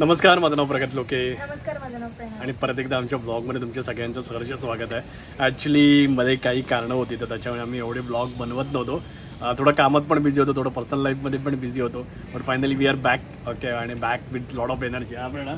नमस्कार माझं नाव प्रगत लोके. नमस्कार माझं नाव प्रेरणा आणि परत एकदा आमच्या ब्लॉगमध्ये तुमच्या सगळ्यांचं सहर्ष स्वागत आहे. ॲक्च्युली मध्ये काही कारणं होती तर त्याच्यामुळे आम्ही एवढे ब्लॉग बनवत नव्हतो. थोडं कामात पण बिझी होतो थोडं पर्सनल लाईफमध्ये पण बिझी होतो. But finally we are back okay आणि back with lot of energy हा प्रेरणा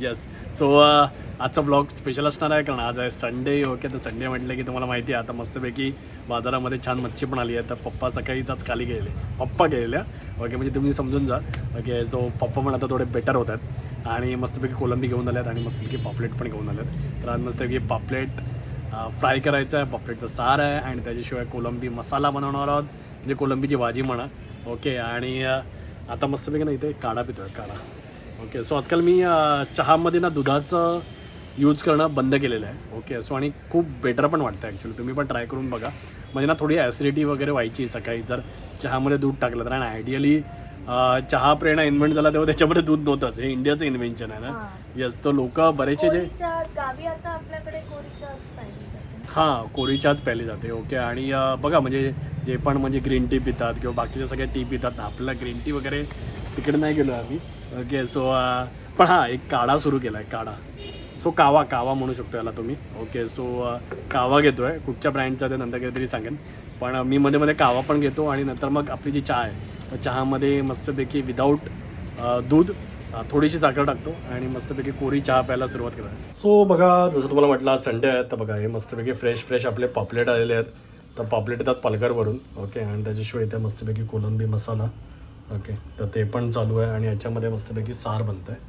येस सो uh, आजचा ब्लॉग स्पेशल असणार आहे कारण आज आहे संडे ओके तर संडे म्हटलं की तुम्हाला माहिती आहे आता मस्तपैकी बाजारामध्ये छान मच्छी पण आली आहे. तर पप्पा सकाळीच आज खाली गेले पप्पा गेलेल्या. ओके म्हणजे तुम्ही समजून जा. ओके जो पप्पा पण आता थोडे बेटर होत आहेत. आणि मस्तपैकी कोलंबी घेऊन आल्यात आणि मस्तपैकी पापलेट पण घेऊन आल्यात तर आज मस्तपैकी पापलेट uh, फ्राय करायचं आहे. पापलेटचं सार आहे आणि त्याच्याशिवाय कोलंबी मसाला बनवणार आहोत. म्हणजे कोलंबीची भाजी म्हणा. ओके आणि uh, आता मस्तपैकी ना इथे काढा पितो आहे काढा. ओके सो आजकाल मी चहामध्ये ना दुधाचं यूज करणं बंद केलेलं आहे. ओके सो आणि खूप बेटर पण वाटतं ॲक्च्युली तुम्ही पण ट्राय करून बघा. म्हणजे ना थोडी ॲसिडिटी वगैरे व्हायची सकाळी. जर चहामध्ये दूध टाकलं तर आणि आयडियली चहा प्रेरणा इन्व्हेंट झाला तेव्हा त्याच्यामध्ये दूध नव्हतंच. हे इंडियाचं इन्व्हेन्शन आहे ना. यस तो लोक बरेचसे जे गावी आता आपल्याकडे हां कोरी चहाच जाते ओके. आणि बघा म्हणजे जे पण म्हणजे ग्रीन टी पितात किंवा बाकीच्या सगळ्या टी पितात ना आपल्याला ग्रीन टी वगैरे तिकडे नाही गेलो आम्ही. ओके सो पण हां एक काढा सुरू केला आहे काढा. सो कावा कावा म्हणू शकतो याला तुम्ही. ओके सो कावा घेतो आहे कुठच्या ब्रँडचा ते नंतर काहीतरी सांगेन. पण मी मध्ये मध्ये कावा पण घेतो आणि नंतर मग आपली जी चहा आहे चहामध्ये मस्तपैकी विदाऊट दूध थोडीशी साखर टाकतो आणि मस्तपैकी कोरी चहा प्यायला सुरुवात करतो सो बघा जसं तुम्हाला म्हटलं आज संडे आहे तर बघा हे मस्तपैकी फ्रेश फ्रेश आपले पापलेट आलेले आहेत. तर पापलेट येतात पालघरवरून ओके आणि त्याच्याशिवाय इथे मस्तपैकी कोलंबी मसाला ओके तर ते पण चालू आहे आणि याच्यामध्ये मस्तपैकी सार बनतं आहे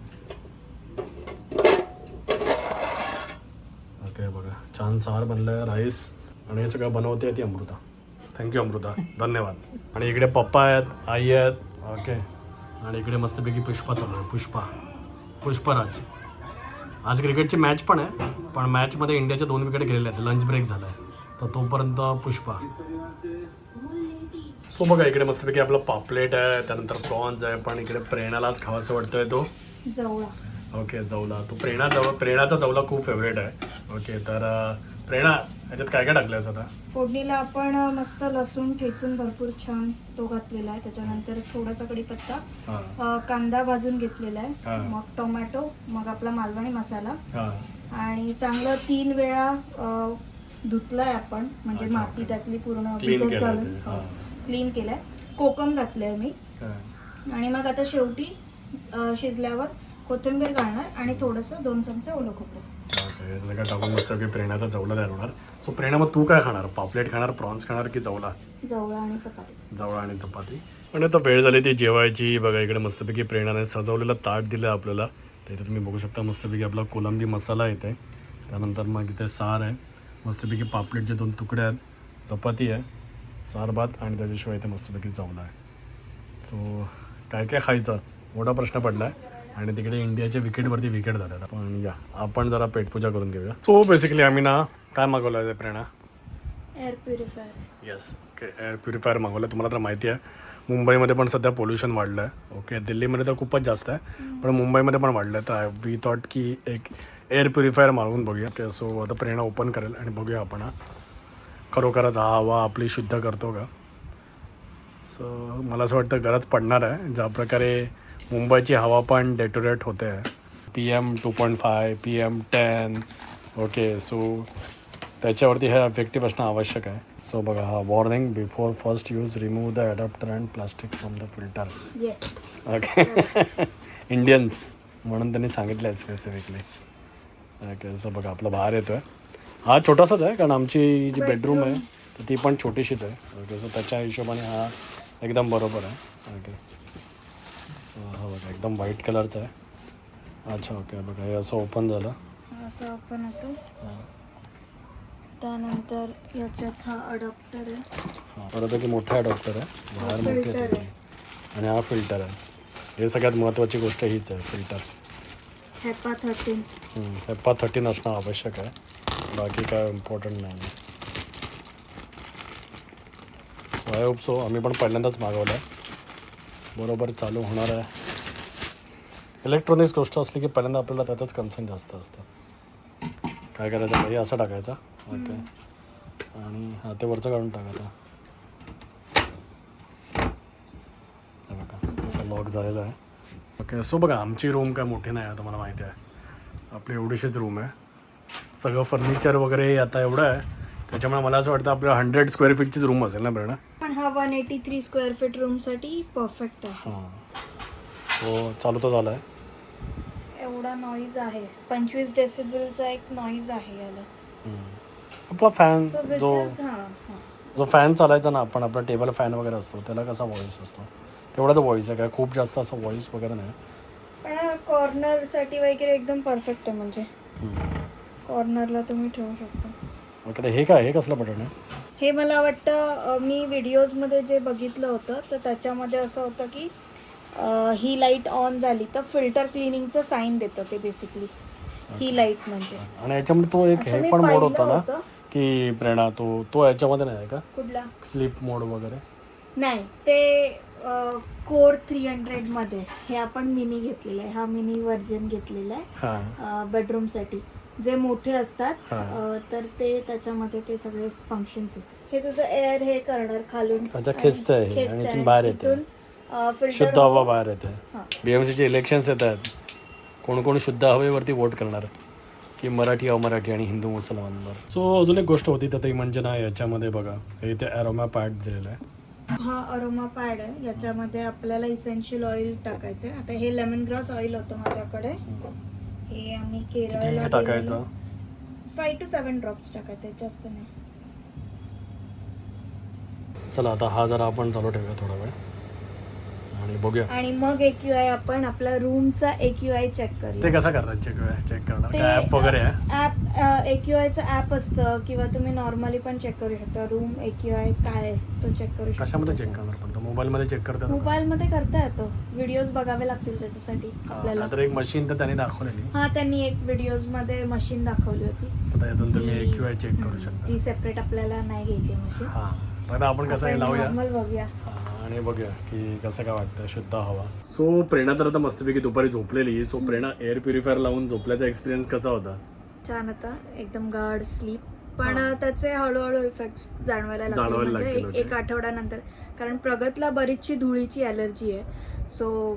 ओके बघा छान सार बनलं आहे राईस आणि हे सगळं बनवते ती अमृता. थँक्यू अमृता. धन्यवाद. आणि इकडे पप्पा आहेत आई आहेत ओके आणि इकडे मस्तपैकी पुष्पा चालू आहे. पुष्पा. पुष्पराज आज क्रिकेटची मॅच पण आहे पण मॅचमध्ये इंडियाच्या दोन विकेट गेलेले आहेत. लंच ब्रेक झाला आहे तर तोपर्यंत पुष्पा. सो बघा इकडे मस्तपैकी आपलं पापलेट आहे त्यानंतर प्रॉन्स आहे पण इकडे प्रेरणालाच खावासं वाटतोय तो. ओके जवला. तो प्रेरणा जवळ प्रेरणाचा जवला खूप फेवरेट आहे. ओके तर प्रेरणा याच्यात काय काय टाकलंयस आता? फोडणीला आपण मस्त लसूण ठेचून भरपूर छान तो घातलेला आहे. त्याच्यानंतर थोडासा कढीपत्ता अ, कांदा भाजून घेतलेला हा. आहे मग टोमॅटो मग आपला मालवणी मसाला. हां. आणि चांगलं तीन वेळा अ, धुतलंय आपण. म्हणजे अच्छा, माती. त्यातली पूर्ण Clean केलंय घालून. ते, हा. क्लीन केलंय. कोकम घातलंय मी. आणि मग आता शेवटी अ, शिजल्यावर कोथिंबीर घालणार आणि थोडंसं दोन चमचे ओलं खोबरं. ओके हे सगळं टाकून मस्त की प्रेरणाचा जवला तयार होणार. सो प्रेरणा मग तू काय खाणार? पापलेट खाणार प्रॉन्स खाणार की जवला जवळा आणि चपाती. जवळ आणि चपाती. आणि आता वेळ झाली ती जेवायची. बघा इकडे मस्तपैकी प्रेरणाने सजवलेलं ताट दिलं आपल्याला. तर इथे तुम्ही बघू शकता मस्तपैकी आपला कोलंबी मसाला येते त्यानंतर मग इथे सार आहे. मस्तपैकी पापलेटचे दोन तुकडे आहेत चपाती आहे सार भात आणि त्याच्याशिवाय इथे मस्तपैकी जवला आहे. सो काय काय खायचं? मोठा प्रश्न पडला आहे आणि तिकडे इंडियाच्या विकेटवरती विकेट झाल्या पण या आपण जरा पेटपूजा करून घेऊया. सो बेसिकली आम्ही ना काय मागवलं आहे Prerana? Air purifier yes okay air purifier मागवलं तुम्हाला तर माहिती आहे. मुंबईमध्ये पण सध्या पोल्युशन वाढलं आहे ओके दिल्लीमध्ये तर खूपच जास्त आहे. पण मुंबईमध्ये पण वाढलं आहे तर वी थॉट की एक एअर प्युरिफायर मागवून बघूया. ओके सो आता प्रेरणा ओपन करेल आणि बघूया आपण हा. खरोखरच हा हवा आपली शुद्ध करतो का? सो मला असं वाटतं गरज पडणार आहे. ज्या प्रकारे मुंबईची हवा पण डेटोरेट होते. आहे P M two point five P M ten okay so त्याच्यावरती हे इफेक्टिव्ह असणं आवश्यक आहे. सो बघा हा warning before first use remove the adapter and plastic from the filter yes okay Indians म्हणून त्यांनी सांगितलं आहे स्पेसिफिकली ओके सो बघा आपला बाहेर येतो आहे हा छोटासाच आहे कारण आमची जी बेडरूम आहे तर ती पण छोटीशीच आहे. ओके सो त्याच्या हिशोबाने हा एकदम बरोबर आहे. ओके सो हा बघा एकदम व्हाईट कलरचा आहे. अच्छा ओके बघा हे असं ओपन झालं. असं आपण होतो. त्यानंतर याच्यात हा अडॉप्टर आहे. हां परत की मोठा डॉक्टर आहे. बाहेर मोठी filter आहे. आणि हा फिल्टर आहे. हे सगळ्यात महत्त्वाची गोष्ट हीच आहे filter HEPA thirteen HEPA thirteen असणं आवश्यक आहे. बाकी काय इम्पॉर्टंट नाही. आहे सो आय होप सो आम्ही पण पहिल्यांदाच मागवलं आहे बरोबर चालू होणार आहे. इलेक्ट्रॉनिक्स गोष्ट असली की पहिल्यांदा आपल्याला त्याचंच कन्सर्न जास्त असतं. काय करायचं हे असं टाकायचं. ओके. आणि हा ते वरचं काढून टाकायचं असं लॉक झालेलं आहे. ओके सो बघा आमची रूम काय मोठी नाही आहे तुम्हाला माहिती आहे. आपली एवढीशीच रूम आहे. सगळं फर्निचर वगैरे आता एवढं आहे. त्याच्यामुळे मला असं वाटतं आपलं हंड्रेड स्क्वेअर फीटचीच रूम असेल ना प्रेरणा पण हा one eighty three square feet रूमसाठी perfect आहे. हां. तो चालू तर झाला आहे एवढा नॉईज आहे. पंचवीस डेसिबलचा एक नॉईज आहे याला. आपला फॅन सो विच जो इज हां हां. जो फॅन चालायचा ना आपण आपला टेबल फॅन वगैरे असतो त्याला कसा व्हॉईस असतो? तेवढा तो व्हॉईस आहे काय खूप जास्त असं व्हॉईस वगैरे नाही. पण कॉर्नरसाठी वगैरे एकदम परफेक्ट आहे म्हणजे. हम्म. कॉर्नरला तुम्ही ठेवू शकता. तर हे काय हे कसलं बटन आहे? हे मला वाटतं मी व्हिडिओजमध्ये जे बघितलं होतं तर त्याच्यामध्ये असं होतं की ही लाइट ऑन झाली तर फिल्टर क्लिनिंगचं साईन देतं ते बेसिकली. ही लाइट म्हणजे. आणि याच्यामध्ये तो एक हे पण मोड होता ना. की प्रेरणा तो तो याच्यामध्ये नाही का? कुठला? स्लीप मोड वगैरे. नाही ते कोर थ्री हंड्रेडमध्ये हे आपण मिनी घेतलेलं आहे. हा मिनी व्हर्जन घेतलेला आहे बेडरूमसाठी. जे मोठे असतात. अ, तर ते त्याच्यामध्ये ते सगळे फंक्शन्स आहेत हे तुझं एअर हे करणार खालून. अच्छा, खेचतंय हे, आणि इथून बाहेर येतंय. शुद्ध हवा बाहेर येते. हां. बी एम सीचे इलेक्शन्स येत आहेत कोण कोण शुद्ध हवेवरती वोट करणार? की मराठी अमराठी आणि हिंदू मुसलमानवर? सो अजून एक गोष्ट होती तर ती म्हणजे ना याच्यामध्ये बघा. हे इथे ॲरोमा पॅड दिलेलं आहे. हा अरोमा पॅड आहे. याच्यामध्ये आपल्याला इसेन्शियल ऑइल टाकायचं आहे आता हे लेमन ग्रास ऑइल होतं माझ्याकडे. हे आम्ही किती केरळला टाकायचं? फाईव्ह टू सेवन ड्रॉप्स टाकायचे जास्त नाही. चला आता हा जरा आपण चालू ठेवूया थोडा वेळ. आणि बघूया. आणि मग एक्यू आय आपण आपला रूमचा एक्यू आय चेक ते करूया. कसं करतात? चेक चेक करणार? ते काय ॲप वगैरे एक्यू आयचं ॲप असतं किंवा तुम्ही नॉर्मली पण चेक करू शकता. रूम एक्यू आय काय आहे तो चेक करू शकता कशामध्ये चेक करणार? पडतं मोबाईलमध्ये चेक करतात? मोबाईलमध्ये करता येतो. व्हिडिओज बघावे लागतील त्याच्यासाठी आपल्याला. तर एक मशीन तर त्यांनी दाखवलेली. हा त्यांनी एक व्हिडिओजमध्ये मशीन दाखवली होती. तुम्ही एक आय चेक करू शकता. जी सेपरेट आपल्याला नाही घ्यायची मशीन हा आपण कसं लावूया. नॉर्मल बघूया. आणि बघूया की कसं काय वाटतं शुद्ध हवा. सो प्रेरणा तर आता मस्तपैकी दुपारी झोपलेली. सो प्रेरणा एअर प्युरिफायर लावून झोपल्याचा एक्सपिरियन्स कसा होता? छान होता. एकदम गाढ स्लीप पण त्याचे हळूहळू इफेक्ट जाणवायला लागले जाणवायला म्हणजे लागतील, एक- एक आठवड्यानंतर. कारण प्रगतला बरीचशी धुळीची अलर्जी आहे. सो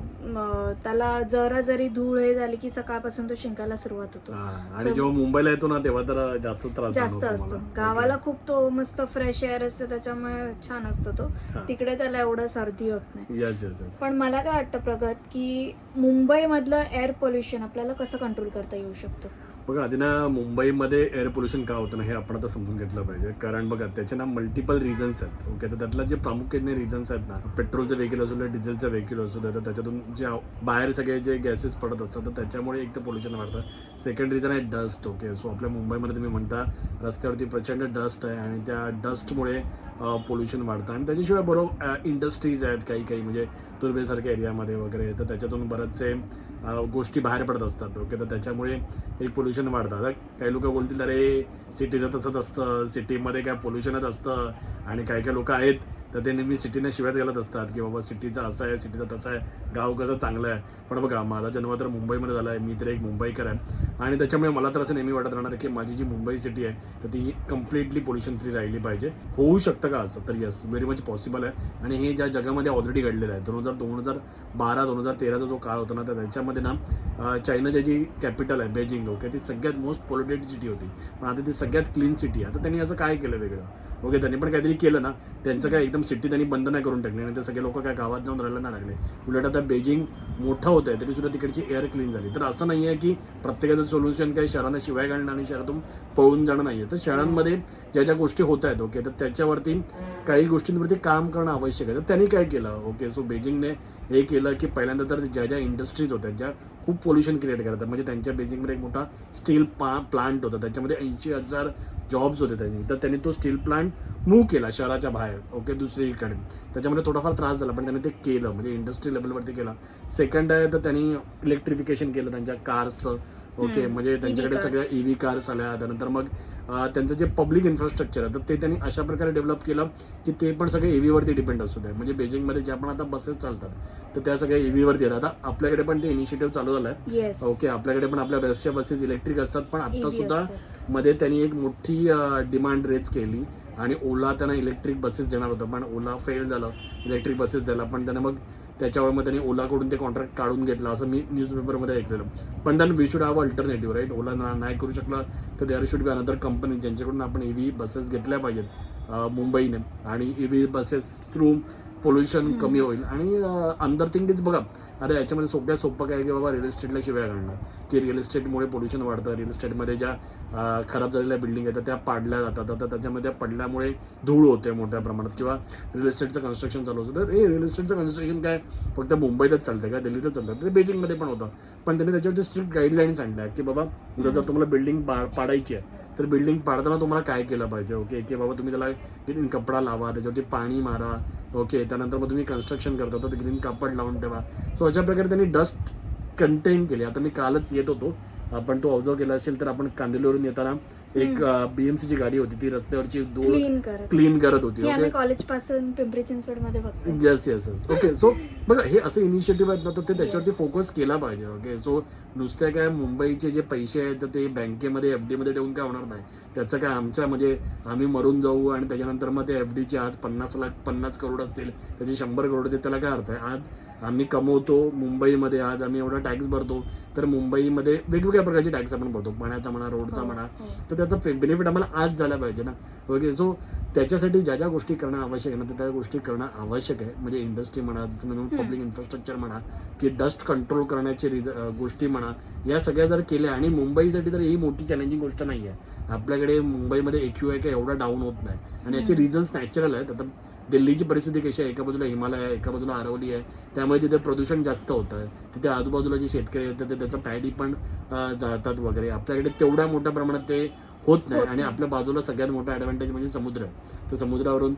त्याला जरा जरी धूळ हे झाली की सकाळपासून तो शिंकायला सुरुवात होतो. हा, आणि जेव्हा मुंबईला येतो ना तेव्हा तर जास्त त्रास जास्त जाणवतो असतो. मला. गावाला खूप तो मस्त फ्रेश एअर असतो त्याच्यामुळे छान असतो तो. हा. तिकडे त्याला एवढं सर्दी होत नाही. येस येस येस पण मला काय वाटतं प्रगत की मुंबईमधलं एअर पोल्युशन आपल्याला कसं कंट्रोल करता येऊ शकतो? बघा आधी ना मुंबईमध्ये एअर पोल्युशन का होतं ना हे आपण आता समजून घेतलं पाहिजे. कारण बघा त्याचे ना मल्टिपल रिझन्स आहेत ओके तर त्यातला जे प्रामुख्याने रिझन्स आहेत ना पेट्रोलचं व्हेकल असू दे डिझेलचं व्हेकल असू दे तर त्याच्यातून जे बाहेर सगळे जे गॅसेस पडत असतात तर त्याच्यामुळे एक तर पोल्युशन वाढतं. सेकंड रिझन आहे डस्ट ओके सो आपल्या मुंबईमध्ये तुम्ही म्हणता रस्त्यावरती प्रचंड डस्ट आहे आणि त्या डस्टमुळे पोल्युशन वाढतं. आणि त्याच्याशिवाय बरोबर इंडस्ट्रीज आहेत काही काही म्हणजे तुर्बेसारख्या एरियामध्ये वगैरे तर त्याच्यातून बरेचसे गोष्टी बाहेर पडत असतात ओके तर त्याच्यामुळे एक पोल्युशन वाढतं आता काही लोक बोलतील अरे सिटीचं तसंच असतं सिटीमध्ये काय पोल्युशनच असतं आणि काही काही लोक आहेत तर ते नेहमी सिटीने शिवायच घालत असतात की बाबा सिटीचं असं आहे सिटीचं तसं आहे गाव कसं चांगलं आहे. पण बघा माझा जन्म तर मुंबईमध्ये झाला आहे मी तर एक मुंबईकर आहे. आणि त्याच्यामुळे मला तर असं नेहमी वाटत राहणार की माझी जी मुंबई सिटी आहे तर ती कम्प्लिटली पोल्युशन फ्री राहिली पाहिजे. होऊ शकतं का असं? तर येस व्हेरी मच पॉसिबल आहे. आणि हे ज्या जगामध्ये ऑलरेडी घडलेलं आहे दोन हजार दोन हजार बारा दोन हजार तेराचा जो काळ होता ना तर त्याच्यामध्ये ना अं, चायनाची जी कॅपिटल आहे बेजिंग ओके ती सगळ्यात मोस्ट पॉल्युटेड सिटी होती. पण आता ती सगळ्यात क्लीन सिटी आहे. आता त्यांनी असं काय केलं वेगळं? ओके त्यांनी पण काहीतरी केलं ना. त्यांचं काय एकदम सिटी त्यांनी बंद नाही करून टाकली आणि ते सगळे लोक काय गावात जाऊन राहायला नाही लागले. उलट आता बेजिंग मोठं होत आहे तरी सुद्धा तिकडची एअर क्लीन झाली. तर असं नाही आहे की प्रत्येकाचं सोल्युशन काही शहरांना शिवाय घालणं आणि शहरातून पळून जाणं नाही आहे तर शहरांमध्ये ज्या ज्या गोष्टी होत आहेत ओके तर त्याच्यावरती काही गोष्टींवरती काम करणं आवश्यक आहे. तर त्यांनी काय केलं? ओके सो बेजिंगने हे केलं की पहिल्यांदा तर ज्या ज्या इंडस्ट्रीज होत्या ज्या खूप पोल्युशन क्रिएट करतात. म्हणजे त्यांच्या बेजिंगमध्ये एक मोठा स्टील पा प्लांट होता. त्याच्यामध्ये ऐंशी हजार जॉब्स होते त्यांनी. तर त्यांनी तो स्टील प्लांट मूव्ह केला शहराच्या बाहेर ओके दुसरीकडे. त्याच्यामध्ये थोडाफार त्रास झाला पण त्यांनी ते केलं. म्हणजे इंडस्ट्री लेवलवरती केलं. सेकंड आहे तर त्यांनी इलेक्ट्रिफिकेशन केलं त्यांच्या कार्सचं ओके म्हणजे त्यांच्याकडे cars. सगळ्या ईव्ही कार्स आल्या त्यानंतर मग त्यांचं जे पब्लिक इन्फ्रास्ट्रक्चर आहे तर ते त्यांनी अशा प्रकारे डेव्हलप केलं की ते पण सगळे ईव्हीवरती डिपेंड असू दे. म्हणजे बेजिंगमध्ये ज्या पण आता बसेस चालतात तर त्या सगळ्या ईव्हीवरती येतात. आता आपल्याकडे पण ते इनिशिएटिव्ह चालू झालं आहे. ओके आपल्याकडे पण आपल्या बसच्या बसेस इलेक्ट्रिक असतात पण आता सुद्धा. मध्ये त्यांनी एक मोठी डिमांड रेज केली आणि ओला त्यांना इलेक्ट्रिक बसेस देणार होतं. पण ओला फेल झालं इलेक्ट्रिक बसेस द्यायला. पण त्याने मग त्याच्यावर मग त्यांनी ओलाकडून ते कॉन्ट्रॅक्ट काढून घेतलं असं मी न्यूजपेपरमध्ये ऐकलेलं. पण then we should have alternative right Ola ना नाही करू शकला तर there should be another company ज्यांच्याकडून आपण ई व्ही बसेस घेतल्या पाहिजेत मुंबईने. आणि E V buses through pollution कमी होईल. आणि अंदर थिंग इज बघा अरे याच्यामध्ये सोप्या सोपं काय की बाबा रिअल इस्टेटला शिवाय घालणं की रिअल इस्टेटमुळे पोल्युशन वाढतं रिअल इस्टेटमध्ये ज्या खराब झालेल्या बिल्डिंग आहेत त्या पाडल्या जातात. आता त्याच्यामध्ये पडल्यामुळे धूळ होते मोठ्या प्रमाणात किंवा रिअल इस्टेटचं कन्स्ट्रक्शन चालू असतं तर हे रिअल इस्टेटचं कन्स्ट्रक्शन काय फक्त मुंबईतच चालतं का? दिल्लीतच चालतं ते बेजिंगमध्ये पण होतं. पण त्यांनी त्याच्यावरती स्ट्रिक्ट गाईडलाईन्स आणल्या की बाबा उद्या जर तुम्हाला बिल्डिंग पाडायची आहे तर बिल्डिंग पाडताना तुम्हाला काय केलं पाहिजे? ओके की बाबा तुम्ही त्याला ग्रीन कपडा लावा त्याच्यावरती पाणी मारा. ओके त्यानंतर मग तुम्ही कन्स्ट्रक्शन करता तर ग्रीन कापड लावून ठेवा. सो अशा प्रकारे त्यांनी डस्ट कंटेन केली. आता मी कालच येत होतो. आपण तो ऑब्झर्व केला असेल तर आपण कांदिवलीवरून येताना एक बीएमसी ची गाडी होती. ती रस्त्यावरची क्लीन करत क्लीन करत होती ओके कॉलेजपासून पिंपरी चिंचवडमध्ये yes yes yes okay so बघा हे असे इनिशिएटिव्ह आहेत ना तर ते त्याच्यावरती फोकस केला पाहिजे ओके सो नुसत्या काय मुंबईचे जे पैसे आहेत तर ते बँकेमध्ये एफमध्ये ठेवून काय होणार नाही. त्याचं काय आमच्या म्हणजे आम्ही मरून जाऊ आणि त्याच्यानंतर मग ते एफ डीचे आज पन्नास लाख पन्नास करोड असतील त्याचे शंभर करोड असतील त्याला काय अर्थ आहे? आज आम्ही कमवतो मुंबईमध्ये आज आम्ही एवढा टॅक्स भरतो तर मुंबईमध्ये वेगवेगळ्या प्रकारचे टॅक्स आपण भरतो पाण्याचा म्हणा रोडचा हो, म्हणा. हो. तर त्याचा बेनिफिट आम्हाला आज झाला पाहिजे ना. ओके सो त्याच्यासाठी ज्या ज्या गोष्टी करणं आवश्यक आहे ना तर त्या गोष्टी करणं आवश्यक आहे. म्हणजे इंडस्ट्री म्हणा जसं म्हणून पब्लिक इन्फ्रास्ट्रक्चर म्हणा की डस्ट कंट्रोल करण्याची रिज गोष्टी म्हणा या सगळ्या जर केल्या आणि मुंबईसाठी तर ही मोठी चॅलेंजिंग गोष्ट नाही आहे आपल्याकडे मुंबईमध्ये एक्यू आहे का एवढा डाऊन होत नाही. आणि याचे रिझन्स नॅचरल आहेत. आता दिल्लीची परिस्थिती कशी आहे? एका बाजूला हिमालय आहे एका बाजूला अरवली आहे. त्यामुळे तिथे प्रदूषण जास्त होतं आहे. तिथे आजूबाजूला जे शेतकरी आहेत ते त्याचं पॅडी पण अं, जाळतात वगैरे. आपल्याकडे तेवढ्या मोठ्या प्रमाणात ते होत नाही. आणि आपल्या बाजूला सगळ्यात मोठा ॲडव्हान्टेज म्हणजे समुद्र आहे. तर समुद्रावरून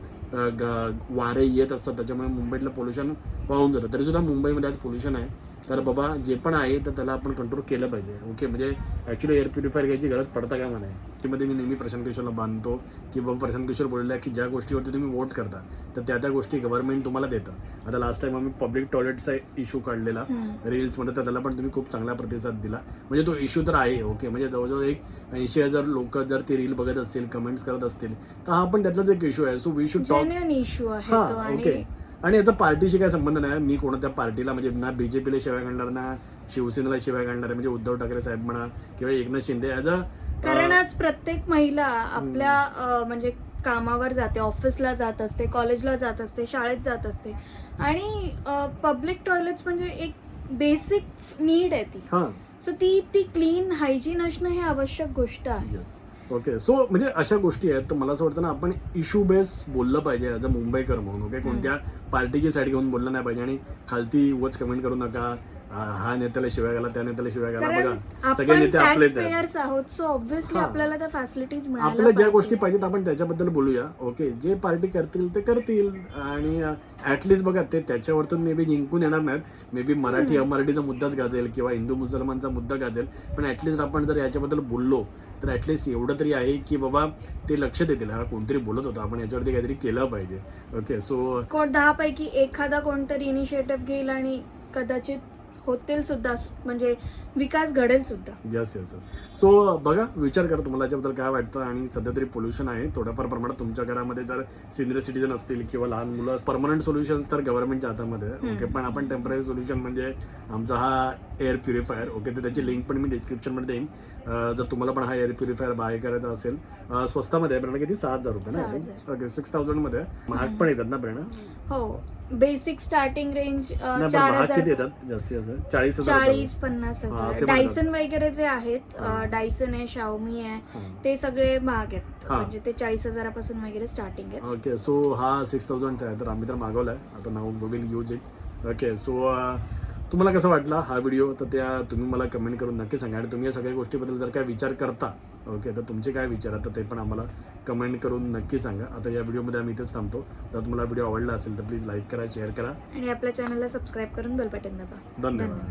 वारे येत असतात. त्याच्यामुळे मुंबईतलं पोल्युशन वाहून जातं. तरी सुद्धा मुंबईमध्ये आज पोल्युशन आहे. तर बाबा जे पण आहे तर त्याला आपण कंट्रोल केलं पाहिजे. ओके म्हणजे ॲक्च्युली एअर प्युरिफायर घ्यायची गरज पडता का मला मध्ये मी नेहमी प्रशांत किशोरला बांधतो की बाबा प्रशांत किशोर बोलला की ज्या गोष्टीवरती तुम्ही वोट करता तर त्या त्या गोष्टी गव्हर्नमेंट तुम्हाला देतं. आता लास्ट टाइम आम्ही पब्लिक टॉयलेटचा इश्यू काढलेला रील्समध्ये तर त्याला पण तुम्ही खूप चांगला प्रतिसाद दिला. म्हणजे तो इश्यू तर आहे ओके म्हणजे जवळजवळ एक ऐंशी हजार लोक जर ती रील बघत असतील कमेंट्स करत असतील तर हा पण त्यातलाच एक इश्यू आहे. So we should talk issue आहे ओके आणि याचा पार्टीशी काय संबंध नाही. मी कोणत्या पार्टीला म्हणजे ना बीजेपीला शिवाय काढणार ना शिवसेनेला शिवाय आहे म्हणजे उद्धव ठाकरे साहेब म्हणा किंवा एकनाथ शिंदे ॲज अ कारण आज प्रत्येक महिला आपल्या म्हणजे कामावर जाते ऑफिसला जात असते कॉलेजला जात असते शाळेत जात असते. आणि पब्लिक टॉयलेट्स म्हणजे एक बेसिक नीड आहे ती. सो ती ती क्लीन हायजीन असणं हे आवश्यक गोष्ट आहे. ओके सो म्हणजे अशा गोष्टी आहेत. तर मला असं वाटतं ना आपण इश्यू बेस बोललं पाहिजे ॲज अ मुंबईकर म्हणून. ओके कोणत्या पार्टीची साईड घेऊन बोललं नाही पाहिजे. आणि खालती उगाच कमेंट करू नका. हा नेत्याला शिवाय घाला त्या नेत्याला शिवाय कारण बघा सगळे नेते आपलेच आहेत. So obviously. आपल्याला त्या फॅसिलिटीज आपल्याला ज्या गोष्टी पाहिजेत आपण त्याच्याबद्दल बोलूया. ओके जे पार्टी करतील ते करतील. आणि ऍटलिस्ट बघा ते त्याच्यावरतून मे बी जिंकून येणार नाहीत. मे बी मराठी अमराठीचा मुद्दाच गाजेल किंवा हिंदू मुसलमानचा मुद्दा गाजेल. पण ऍटलिस्ट आपण जर याच्याबद्दल बोललो तर ऍटलिस्ट एवढं तरी आहे की बाबा ते लक्ष देतील. हा कोणतरी बोलत होतं. आपण याच्यावरती काहीतरी केलं पाहिजे. ओके सो दहा पैकी एखादा कोणतरी इनिशिएटिव्ह घेईल आणि कदाचित होतील सुद्धा म्हणजे विकास घडेल सुद्धा. येस येस येस सो बघा विचार करा तुम्हाला याच्याबद्दल काय वाटतं आणि सध्या तरी पोल्युशन आहे. थोड्याफार प्रमाणात तुमच्या घरामध्ये जर सिनियर सिटीजन असतील किंवा लहान मुलं परमनंट सोल्युशन्स तर गव्हर्नमेंटच्या हातामध्ये. ओके पण आपण टेंपररी सोल्युशन म्हणजे आमचा हा एअर प्युरिफायर ओके तर त्याची लिंक पण मी डिस्क्रिप्शनमध्ये देईन. जर तुम्हाला पण हा एअर प्युरिफायर बाय करायचा असेल स्वस्तामध्ये आहे किती? सहा हजार रुपये ना. ओके सिक्स थाउजंडमध्ये. महाग पण येतात ना प्रेरणा हो. बेसिक स्टार्टिंग रेंज चार हजार येतात? चाळीस चाळीस पन्नास हजार. डायसन वगैरे जे आहेत. डायसन आहे शाओमी आहे. ते सगळे महाग आहेत. म्हणजे ते चाळीस हजारापासून वगैरे स्टार्टिंग आहे ओके सो हा सिक्स थाउजंडचा आहे तर आम्ही तर मागवला आहे आता now will use it okay so तुम्हाला कसं वाटला हा व्हिडिओ तर त्या तुम्ही मला कमेंट करून नक्की सांगा. आणि तुम्ही या सगळ्या गोष्टीबद्दल जर काय विचार करता ओके तर तुमचे काय विचार आहेत तर ते पण आम्हाला कमेंट करून नक्की सांगा. आता या व्हिडिओमध्ये आम्ही इथेच थांबतो. जर तुम्हाला व्हिडिओ आवडला असेल तर प्लीज लाईक करा शेअर करा. आणि आपल्या चॅनलला सबस्क्राईब करून बेल बटन दाबा. धन्यवाद.